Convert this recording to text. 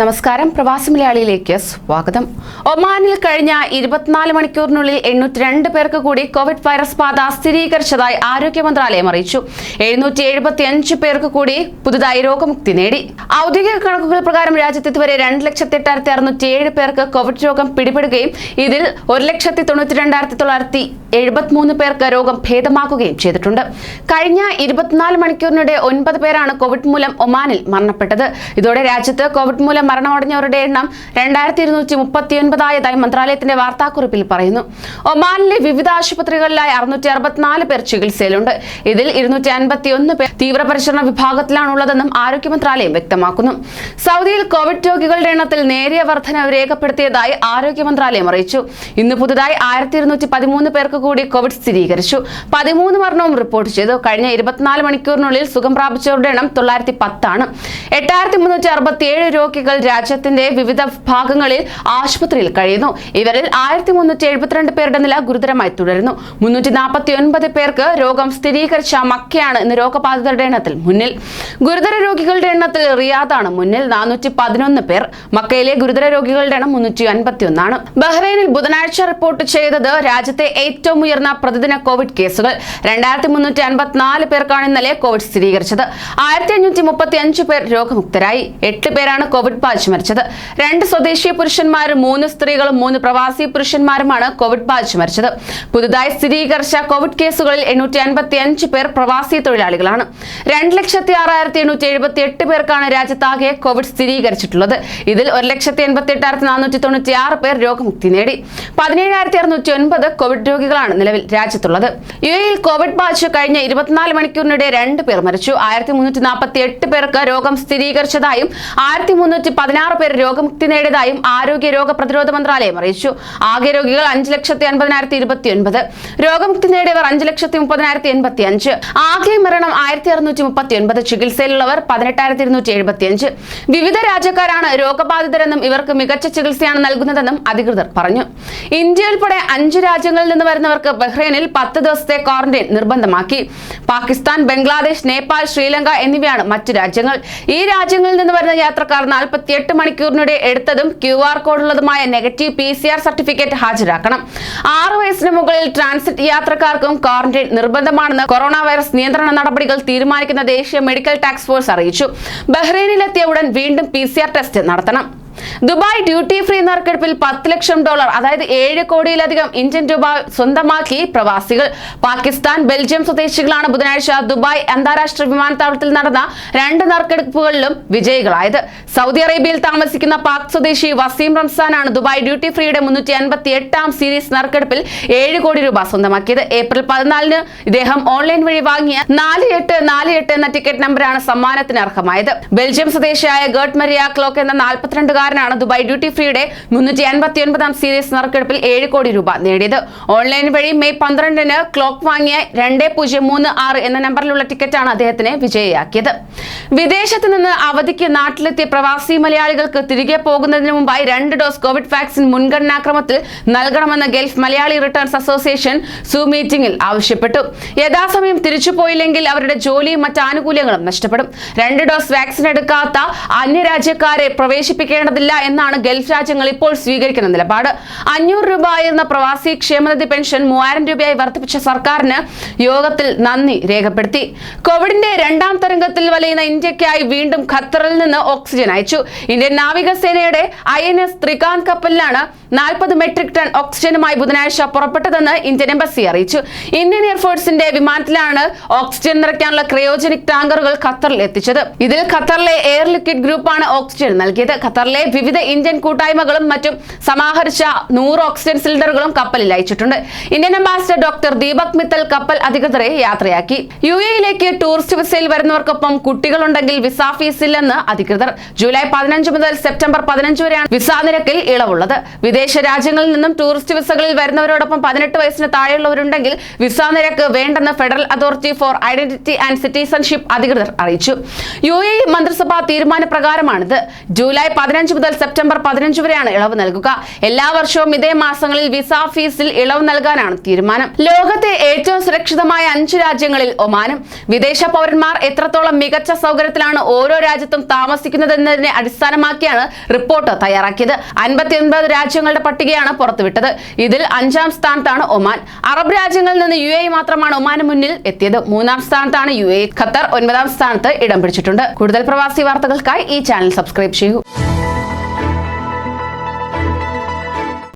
നമസ്കാരം. പ്രവാസി മലയാളിയിലേക്ക് സ്വാഗതം. ഒമാനിൽ കഴിഞ്ഞ ഇരുപത്തിനാല് മണിക്കൂറിനുള്ളിൽ എണ്ണൂറ്റി രണ്ട് പേർക്ക് കൂടി കോവിഡ് വൈറസ് ബാധ സ്ഥിരീകരിച്ചതായി ആരോഗ്യ മന്ത്രാലയം അറിയിച്ചു. എഴുന്നൂറ്റി എഴുപത്തി അഞ്ച് പേർക്ക് കൂടി പുതുതായി രോഗമുക്തി നേടി. ഔദ്യോഗിക കണക്കുകൾ പ്രകാരം രാജ്യത്ത് ഇതുവരെ രണ്ട് ലക്ഷത്തി എട്ടായിരത്തി അറുന്നൂറ്റി ഏഴ് പേർക്ക് കോവിഡ് രോഗം പിടിപെടുകയും ഇതിൽ ഒരു ലക്ഷത്തി തൊണ്ണൂറ്റി രണ്ടായിരത്തി തൊള്ളായിരത്തി എഴുപത്തിമൂന്ന് പേർക്ക് രോഗം ഭേദമാക്കുകയും ചെയ്തിട്ടുണ്ട്. കഴിഞ്ഞ ഇരുപത്തിനാല് മണിക്കൂറിനിടെ ഒൻപത് പേരാണ് കോവിഡ് മൂലം ഒമാനിൽ മരണപ്പെട്ടത്. ഇതോടെ രാജ്യത്ത് കോവിഡ് മൂലം മരണമടഞ്ഞവരുടെ എണ്ണം രണ്ടായിരത്തി ഇരുന്നൂറ്റി മുപ്പത്തിയൊൻപതായതായി മന്ത്രാലയത്തിന്റെ വാർത്താക്കുറിപ്പിൽ പറയുന്നു. ഒമാനിലെ വിവിധ ആശുപത്രികളിലായി അറുന്നൂറ്റി അറുപത്തിനാല് പേർ ചികിത്സയിലുണ്ട്. ഇതിൽ ഇരുന്നൂറ്റി അൻപത്തി ഒന്ന് പേർ തീവ്രപരിചരണ വിഭാഗത്തിലാണുള്ളതെന്നും ആരോഗ്യ മന്ത്രാലയം വ്യക്തമാക്കുന്നു. സൗദിയിൽ കോവിഡ് രോഗികളുടെ എണ്ണത്തിൽ നേരിയ വർധനവ് രേഖപ്പെടുത്തിയതായി ആരോഗ്യ മന്ത്രാലയം അറിയിച്ചു. ഇന്ന് പുതുതായി ആയിരത്തി ഇരുന്നൂറ്റി പതിമൂന്ന് പേർക്ക് കൂടി കോവിഡ് സ്ഥിരീകരിച്ചു. പതിമൂന്ന് മരണവും റിപ്പോർട്ട് ചെയ്തു. കഴിഞ്ഞ ഇരുപത്തിനാല് മണിക്കൂറിനുള്ളിൽ സുഖം പ്രാപിച്ചവരുടെ എണ്ണം തൊള്ളായിരത്തി പത്താണ് എട്ടായിരത്തി മുന്നൂറ്റി അറുപത്തിയേഴ് രോഗികൾ രാജ്യത്തിന്റെ വിവിധ ഭാഗങ്ങളിൽ ആശുപത്രിയിൽ കഴിയുന്നു. ഇവരിൽ ആയിരത്തി മുന്നൂറ്റി എഴുപത്തിരണ്ട് പേരുടെ നില ഗുരുതരമായി തുടരുന്നു. മുന്നൂറ്റി നാൽപ്പത്തി ഒൻപത് പേർക്ക് രോഗം സ്ഥിരീകരിച്ച മക്കയാണ് ഇന്ന് രോഗബാധിതരുടെ എണ്ണത്തിൽ മുന്നിൽ. ഗുരുതര രോഗികളുടെ എണ്ണത്തിൽ റിയാദാണ് മുന്നിൽ. നാനൂറ്റി പതിനൊന്ന് പേർ മക്കയിലെ ഗുരുതര രോഗികളുടെ എണ്ണം മുന്നൂറ്റി അൻപത്തി ഒന്നാണ് ബഹ്റൈനിൽ ബുധനാഴ്ച റിപ്പോർട്ട് ചെയ്തത് രാജ്യത്തെ ഏറ്റവും ഉയർന്ന പ്രതിദിന കോവിഡ് കേസുകൾ. രണ്ടായിരത്തി മുന്നൂറ്റി അൻപത്തിനാല് പേർക്കാണ് ഇന്നലെ കോവിഡ് സ്ഥിരീകരിച്ചത്. ആയിരത്തി അഞ്ഞൂറ്റി മുപ്പത്തി അഞ്ച് പേർ രോഗമുക്തരായി. എട്ട് പേരാണ് കോവിഡ് ബാധിച്ച് മരിച്ചത്. രണ്ട് സ്വദേശീയ പുരുഷന്മാരും മൂന്ന് സ്ത്രീകളും മൂന്ന് പ്രവാസി പുരുഷന്മാരുമാണ് കോവിഡ് ബാധിച്ച് മരിച്ചത്. പുതുതായി സ്ഥിരീകരിച്ച കോവിഡ് കേസുകളിൽ എണ്ണൂറ്റി അൻപത്തി അഞ്ച് പേർ പ്രവാസി തൊഴിലാളികളാണ്. രണ്ട് ലക്ഷത്തി ആറായിരത്തി എണ്ണൂറ്റി എഴുപത്തി എട്ട് പേർക്കാണ് രാജ്യത്താകെ കോവിഡ് സ്ഥിരീകരിച്ചിട്ടുള്ളത്. ഇതിൽ ഒരു ലക്ഷത്തി എൺപത്തി എട്ടായിരത്തി നാനൂറ്റി തൊണ്ണൂറ്റി ആറ് പേർ രോഗമുക്തി നേടി. പതിനേഴായിരത്തി അറുന്നൂറ്റി ഒൻപത് കോവിഡ് രോഗികളാണ് നിലവിൽ രാജ്യത്തുള്ളത്. യു എയിൽ കോവിഡ് ബാധിച്ച് കഴിഞ്ഞ ഇരുപത്തിനാല് മണിക്കൂറിനിടെ രണ്ട് പേർ മരിച്ചു. ആയിരത്തി മുന്നൂറ്റി നാൽപ്പത്തി എട്ട് പേർക്ക് രോഗം സ്ഥിരീകരിച്ചതായും ആയിരത്തി മുന്നൂറ്റി പതിനാറ് പേർ രോഗമുക്തി നേടിയതായും ആരോഗ്യ രോഗ പ്രതിരോധ മന്ത്രാലയം അറിയിച്ചു. ആകെ രോഗികൾ അഞ്ച് ലക്ഷത്തി അൻപതിനായിരത്തി ഇരുപത്തി ഒൻപത് രോഗമുക്തി നേടിയവർ അഞ്ച് ലക്ഷത്തി മുപ്പതിനായിരത്തി എൺപത്തി അഞ്ച് ആകെ മരണം ആയിരത്തി അറുന്നൂറ്റി മുപ്പത്തി ഒൻപത് ചികിത്സയിലുള്ളവർ പതിനെട്ടായിരത്തി ഇരുന്നൂറ്റി എഴുപത്തി അഞ്ച് വിവിധ രാജ്യക്കാരാണ് രോഗബാധിതരെന്നും ഇവർക്ക് മികച്ച ചികിത്സയാണ് നൽകുന്നതെന്നും അധികൃതർ പറഞ്ഞു. ഇന്ത്യ ഉൾപ്പെടെ അഞ്ച് രാജ്യങ്ങളിൽ നിന്ന് വരുന്നവർക്ക് ബഹ്റൈനിൽ പത്ത് ദിവസത്തെ ക്വാറന്റൈൻ നിർബന്ധമാക്കി. പാകിസ്ഥാൻ ബംഗ്ലാദേശ് നേപ്പാൾ ശ്രീലങ്ക എന്നിവയാണ് മറ്റു രാജ്യങ്ങൾ. ഈ രാജ്യങ്ങളിൽ നിന്ന് വരുന്ന യാത്രക്കാർ നാൽപ്പത്തിയെട്ട് മണിക്കൂറിനിടെ എടുത്തതും Q R കോഡുള്ളതുമായ negative P C R certificate ഹാജരാക്കണം. ആറു വയസ്സിന് മുകളിൽ ട്രാൻസിറ്റ് യാത്രക്കാർക്കും ക്വാറന്റൈൻ നിർബന്ധമാണെന്ന് കൊറോണ വൈറസ് നിയന്ത്രണ നടപടികൾ തീരുമാനിക്കുന്ന ദേശീയ മെഡിക്കൽ ടാസ്ക് ഫോഴ്സ് അറിയിച്ചു. ബഹ്റൈനിലെത്തിയ ഉടൻ വീണ്ടും പി ടെസ്റ്റ് നടത്തണം. ദുബായ് ഡ്യൂട്ടി ഫ്രീ നറുക്കെടുപ്പിൽ പത്ത് ലക്ഷം ഡോളർ അതായത് ഏഴ് കോടിയിലധികം ഇന്ത്യൻ രൂപ സ്വന്തമാക്കി പ്രവാസികൾ. പാകിസ്ഥാൻ ബെൽജിയം സ്വദേശികളാണ് ബുധനാഴ്ച ദുബായ് അന്താരാഷ്ട്ര വിമാനത്താവളത്തിൽ നടന്ന രണ്ട് നറുക്കെടുപ്പുകളിലും വിജയികളായത്. സൗദി അറേബ്യയിൽ താമസിക്കുന്ന പാക് സ്വദേശി വസീം റംസാനാണ് ദുബായ് ഡ്യൂട്ടി ഫ്രീയുടെ മുന്നൂറ്റി അൻപത്തി എട്ടാം സീരീസ് നറുക്കെടുപ്പിൽ ഏഴ് കോടി രൂപ സ്വന്തമാക്കിയത്. ഏപ്രിൽ പതിനാലിന് ഇദ്ദേഹം ഓൺലൈൻ വഴി വാങ്ങിയ നാല് എട്ട് നാല് എട്ട് എന്ന ടിക്കറ്റ് നമ്പറാണ് സമ്മാനത്തിന് അർഹമായത്. ബെൽജിയം സ്വദേശിയായ ഗേർട്ട് മരിയ ക്ലോക്ക് എന്ന നാൽപ്പത്തിരണ്ടുകാരനാണ് ദുബായ് ഡ്യൂട്ടി ഫ്രീയുടെ മുന്നൂറ്റി അൻപത്തി ഒൻപതാം സീരീസ് നറുക്കെടുപ്പിൽ ഏഴ് കോടി രൂപ നേടിയത്. ഓൺലൈൻ വഴി മെയ് പന്ത്രണ്ടിന് ക്ലോക്ക് വാങ്ങിയ രണ്ട് പൂജ്യം മൂന്ന് ആറ് എന്ന നമ്പറിലുള്ള ടിക്കറ്റാണ് അദ്ദേഹത്തിനെ വിജയിയാക്കിയത്. വിദേശത്ത് നിന്ന് അവധിക്ക് നാട്ടിലെത്തിയ പ്രവാസി മലയാളികൾക്ക് തിരികെ പോകുന്നതിന് മുമ്പായി രണ്ട് ഡോസ് കോവിഡ് വാക്സിൻ മുൻഗണനാക്രമത്തിൽ നൽകണമെന്ന് Gulf Malayali returns association Zoom മീറ്റിംഗിൽ ആവശ്യപ്പെട്ടു. യഥാസമയം തിരിച്ചുപോയില്ലെങ്കിൽ അവരുടെ ജോലിയും മറ്റ് ആനുകൂല്യങ്ങളും നഷ്ടപ്പെടും. രണ്ട് ഡോസ് വാക്സിൻ എടുക്കാത്ത അന്യരാജ്യക്കാരെ പ്രവേശിപ്പിക്കേണ്ടതില്ല എന്നാണ് ഗൾഫ് രാജ്യങ്ങൾ ഇപ്പോൾ സ്വീകരിക്കുന്ന നിലപാട്. അഞ്ഞൂറ് രൂപ ആയിരുന്ന പ്രവാസി ക്ഷേമനിധി പെൻഷൻ മൂവായിരം രൂപയായി വർദ്ധിപ്പിച്ച സർക്കാരിന് യോഗത്തിൽ നന്ദി രേഖപ്പെടുത്തി. കോവിഡിന്റെ രണ്ടാം തരംഗത്തിൽ വലയുന്ന ഇന്ത്യക്കായി വീണ്ടും ഖത്തറിൽ നിന്ന് ഓക്സിജൻ അയച്ചു. ഇന്ത്യൻ നാവികസേനയുടെ ഐ എൻ എസ് ത്രികാന്ത് കപ്പലിലാണ് നാൽപ്പത് മെട്രിക് ടൺ ഓക്സിജനുമായി ബുധനാഴ്ച പുറപ്പെട്ടതെന്ന് ഇന്ത്യൻ എംബസി അറിയിച്ചു. ഇന്ത്യൻ എയർഫോഴ്സിന്റെ വിമാനത്തിലാണ് ഓക്സിജൻ നിറയ്ക്കാനുള്ള ക്രയോജനിക് ടാങ്കറുകൾ ഖത്തറിൽ എത്തിച്ചത്. ഇതിൽ ഖത്തറിലെ എയർ ലിക്വിഡ് ഗ്രൂപ്പാണ് ഓക്സിജൻ നൽകിയത്. ഖത്തറിലെ വിവിധ ഇന്ത്യൻ കൂട്ടായ്മകളും മറ്റും സമാഹരിച്ച നൂറ് ഓക്സിജൻ സിലിണ്ടറുകളും കപ്പലിൽ അയച്ചിട്ടുണ്ട്. Indian ambassador doctor Deepak Mittal കപ്പൽ അധികൃതരെ യാത്രയാക്കി. യു എയിലേക്ക് ടൂറിസ്റ്റ് വിസയിൽ വരുന്നവർക്കൊപ്പം കുട്ടികളുണ്ടെങ്കിൽ വിസ ഫീസ് ഇല്ലെന്ന് അധികൃതർ. ജൂലൈ പതിനഞ്ച് മുതൽ സെപ്റ്റംബർ പതിനഞ്ച് വരെയാണ് വിസ നിരക്കിൽ ഇളവുള്ളത്. വിദേശ രാജ്യങ്ങളിൽ നിന്നും ടൂറിസ്റ്റ് വിസകളിൽ വരുന്നവരോടൊപ്പം പതിനെട്ട് വയസ്സിന് താഴെയുള്ളവരുണ്ടെങ്കിൽ വിസ നിരക്ക് വേണ്ടെന്ന് federal authority for identity and citizenship അധികൃതർ അറിയിച്ചു. യു എ മന്ത്രിസഭാ തീരുമാനപ്രകാരമാണിത്. ജൂലൈ പതിനഞ്ച് മുതൽ സെപ്റ്റംബർ പതിനഞ്ച് വരെയാണ് ഇളവ് നൽകുക. എല്ലാ വർഷവും ഇതേ മാസങ്ങളിൽ വിസ ഫീസിൽ ഇളവ് നൽകാനാണ് തീരുമാനം. ലോകത്തെ ഏറ്റവും സുരക്ഷിതമായ അഞ്ച് രാജ്യങ്ങളിൽ ഒമാനും. വിദേശ പൗരന്മാർ എത്രത്തോളം മികച്ച സൗകര്യത്തിലാണ് ഓരോ രാജ്യത്തും താമസിക്കുന്നതെന്നതിനെ അടിസ്ഥാനമാക്കിയാണ് റിപ്പോർട്ട് തയ്യാറാക്കിയത്. അൻപത്തിയൊൻപത് രാജ്യങ്ങളുടെ പട്ടികയാണ് പുറത്തുവിട്ടത്. ഇതിൽ അഞ്ചാം സ്ഥാനത്താണ് ഒമാൻ. അറബ് രാജ്യങ്ങളിൽ നിന്ന് യു എ മാത്രമാണ് ഒമാന് മുന്നിൽ എത്തിയത്. മൂന്നാം സ്ഥാനത്താണ് യു എ ഖത്തർ ഒൻപതാം സ്ഥാനത്ത് ഇടം പിടിച്ചിട്ടുണ്ട്. കൂടുതൽ പ്രവാസി വാർത്തകൾക്കായി ഈ ചാനൽ സബ്സ്ക്രൈബ് ചെയ്യൂ.